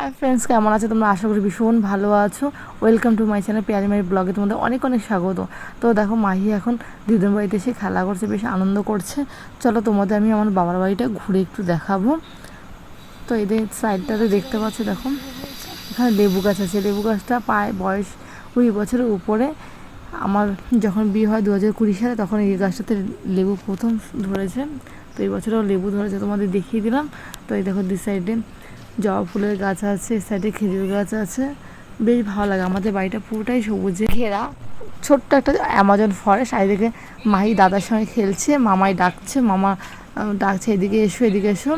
Hi friends কেমন আছে? তোমরা আশা করি ভীষণ ভালো আছো। ওয়েলকাম টু মাই চ্যানেল পেয়ারি মারি ব্লগে তোমাদের অনেক অনেক স্বাগত। তো দেখো, মাহি এখন দিদির বাড়িতে এসে খেলা করছে, বেশ আনন্দ করছে। চলো তোমাদের আমি আমার বাবার বাড়িটা ঘুরে একটু দেখাবো। তো এদের সাইডটাতে দেখতে পাচ্ছ, দেখো, এখানে লেবু গাছ আছে। লেবু গাছটা পায় বয়স কুড়ি বছরের উপরে। আমার যখন বিয়ে হয় দু হাজার কুড়ি সালে, তখন এই গাছটাতে লেবু প্রথম ধরেছে। তো এই বছরও লেবু ধরেছে, তোমাদের দেখিয়ে দিলাম। তো এই দেখো দি সাইডে জবা ফুলের গাছ আছে, সাইডে খেজুর গাছ আছে। বেশ ভালো লাগে, আমাদের বাড়িটা পুরোটাই সবুজে ঘেরা। ছোট্ট একটা অ্যামাজন ফরেস্ট আর এদিকে মাহি দাদার সঙ্গে খেলছে, মামাই ডাকছে, মামা ডাকছে, এদিকে এসো এদিকে এসো।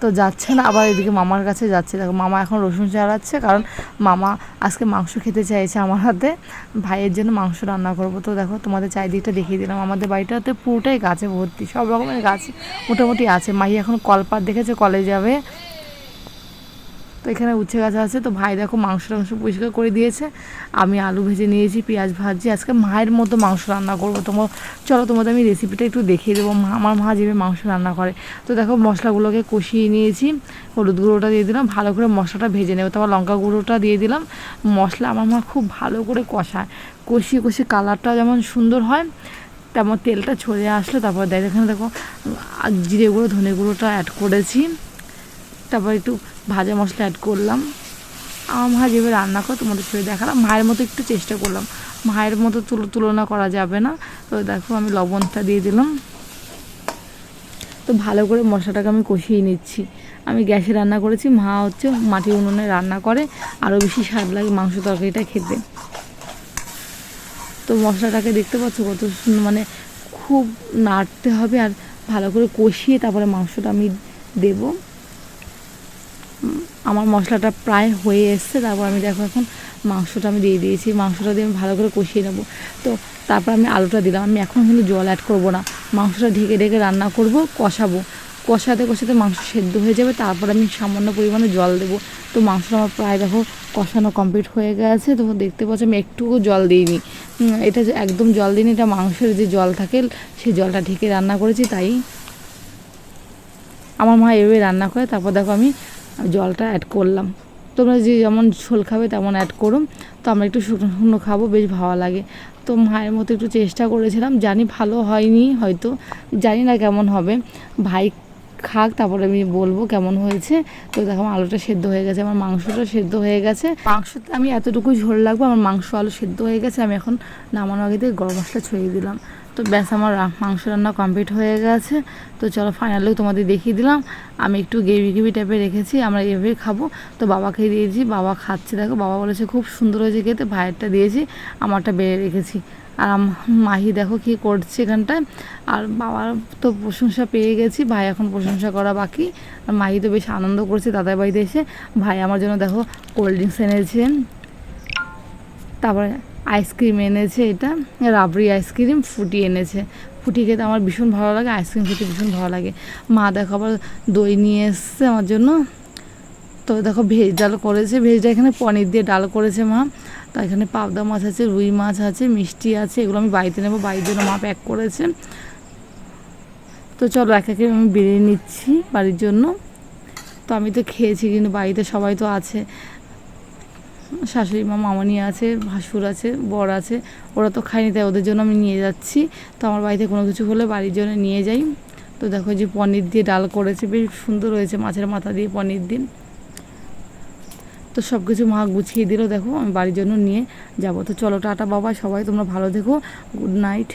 তো যাচ্ছে না, আবার এদিকে মামার কাছে যাচ্ছে। দেখো, মামা এখন রসুন চালাচ্ছে কারণ মামা আজকে মাংস খেতে চাইছে আমার হাতে। ভাইয়ের জন্য মাংস রান্না করব। তো দেখো, তোমাদের চারিদিকটা দেখিয়ে দিলাম। আমাদের বাড়িটাতে পুরোটাই গাছে ভর্তি, সব রকমের গাছ মোটামুটি আছে। মাহি এখন কলপাত দেখেছে কলে যাবে। তো এখানে উচ্ছে গাছ আছে, তো ভাই দেখো মাংস টাংস পরিষ্কার করে দিয়েছে। আমি আলু ভেজে নিয়েছি, পেঁয়াজ ভাজছি। আজকে মায়ের মতো মাংস রান্না করব। তোমার চলো তোমাদের আমি রেসিপিটা একটু দেখিয়ে দেবো। আমার মা যেভাবে মাংস রান্না করে। তো দেখো মশলাগুলোকে কষিয়ে নিয়েছি, হলুদ গুঁড়োটা দিয়ে দিলাম, ভালো করে মশলাটা ভেজে নেব। তারপর লঙ্কা গুঁড়োটা দিয়ে দিলাম। মশলা আমার মা খুব ভালো করে কষায়। কষিয়ে কষিয়ে কালারটা যেমন সুন্দর হয়, তেমন তেলটা ছড়িয়ে আসলো তারপর দেখ এখানে দেখো জিরে গুঁড়ো, ধনে গুঁড়োটা অ্যাড করেছি। তারপর একটু ভাজা মশলা অ্যাড করলাম। আমার মা যেভাবে রান্না করে, তোমাদের সাথে দেখালাম। মায়ের মতো একটু চেষ্টা করলাম। মায়ের মতো তুল- তুলনা করা যাবে না। তো দেখো আমি লবণটা দিয়ে দিলাম। তো ভালো করে মশলাটাকে আমি কষিয়ে নিচ্ছি। আমি গ্যাসে রান্না করেছি। মা হচ্ছে মাটির উনুনে রান্না করে। আরও বেশি স্বাদ লাগে মাংস তরকারিটা খেতে। তো মশলাটাকে দেখতে পাচ্ছ কত মানে খুব নাড়তে হবে আর ভালো করে কষিয়ে তারপরে মাংসটা আমি দেবো। আমার মশলাটা প্রায় হয়ে এসছে, তারপর আমি দেখো এখন মাংসটা আমি দিয়ে দিয়েছি, মাংসটা দিয়ে আমি ভালো করে কষিয়ে নেব। তো তারপর আমি আলুটা দিলাম, আমি এখন কিন্তু জল অ্যাড করব না। মাংসটা ঢেকে ঢেকে রান্না করব, কষাবো। কষাতে কষাতে মাংস সেদ্ধ হয়ে যাবে, তারপর আমি সামান্য পরিমাণে জল দেবো। তো মাংসটা আমার প্রায় দেখো কষানো কমপ্লিট হয়ে গেছে, তো দেখতে পাচ্ছি আমি একটুকু জল দিইনি। এটা যে একদম জল দিইনি, এটা মাংসের যে জল থাকে সেই জলটা ঢেকে রান্না করেছি, তাই। আমার মা এভাবে রান্না করে, তারপর দেখো আমি জলটা অ্যাড করলাম। তোমরা যে যেমন ঝোল খাবে তেমন অ্যাড করো। তো আমরা একটু শুকনো শুকনো খাব, বেশ ভালো লাগে। তো মায়ের মতো একটু চেষ্টা করেছিলাম, জানি ভালো হয়নি হয়তো, জানি না কেমন হবে। ভাই খাক, তারপরে আমি বলব কেমন হয়েছে। তো দেখো, আলুটা সেদ্ধ হয়ে গেছে, আমার মাংসটা সেদ্ধ হয়ে গেছে। মাংসতে আমি এতটুকু ঝোল লাগবো আমার মাংস আলু সেদ্ধ হয়ে গেছে, আমি এখন নামানোর আগে দিয়ে গরম মশলা ছড়িয়ে দিলাম। তো ব্যাস আমার মাংস রান্না কমপ্লিট হয়ে গেছে। তো চলো ফাইনালেও তোমাদের দেখিয়ে দিলাম। আমি একটু গ্রেভি গ্রেভি টাইপের রেখেছি, আমরা এভাবে খাব। তো বাবাকে দিয়েছি, বাবা খাচ্ছে। দেখো, বাবা বলেছে খুব সুন্দর হয়েছে খেতে, ভাইয়েরটা দিয়েছি, আমারটা বেড়ে রেখেছি। আর মাহি দেখো কি করছে এখানটায়। আর বাবার তো প্রশংসা পেয়ে গেছি, ভাই এখন প্রশংসা করা বাকি। আর মাহি তো বেশ আনন্দ করছে, দাদার বাড়িতে এসে। ভাই আমার জন্য দেখো কোল্ড ড্রিঙ্কস এনেছে। তারপরে আইসক্রিম এনেছে এটা, রাবড়ি আইসক্রিম, ফুটি এনেছে। ফুটি খেতে আমার ভীষণ ভালো লাগে, আইসক্রিম খেতে ভীষণ ভালো লাগে। মা দেখো আবার দই নিয়ে এসছে আমার জন্য। তো দেখো ভেজ ডাল করেছে, ভেজ ডাল এখানে পনির দিয়ে ডাল করেছে মা। তো এখানে পাবদা মাছ আছে, রুই মাছ আছে, মিষ্টি আছে, এগুলো আমি বাড়িতে নেব, বাড়ির জন্য মা প্যাক করেছে। তো চলো এক একে আমি বেরিয়ে নিচ্ছি বাড়ির জন্য। তো আমি তো খেয়েছি কিন্তু বাড়িতে সবাই তো আছে। শাশুড়ি মা, মামনি আছে, ভাসুর আছে, বর আছে, ওরা তো খায়নি, তাই ওদের জন্য আমি নিয়ে যাচ্ছি। তো আমার বাড়িতে কোনো কিছু হলে বাড়ির জন্য নিয়ে যাই। তো দেখো যে পনির দিয়ে ডাল করেছে, বেশ সুন্দর হয়েছে মাছের মাথা দিয়ে পনির দিন তো সব কিছু মা গুছিয়ে দিল, দেখো আমি বাড়ির জন্য নিয়ে যাব। তো চলো টাটা বাবা সবাই তোমরা ভালো দেখো গুড নাইট।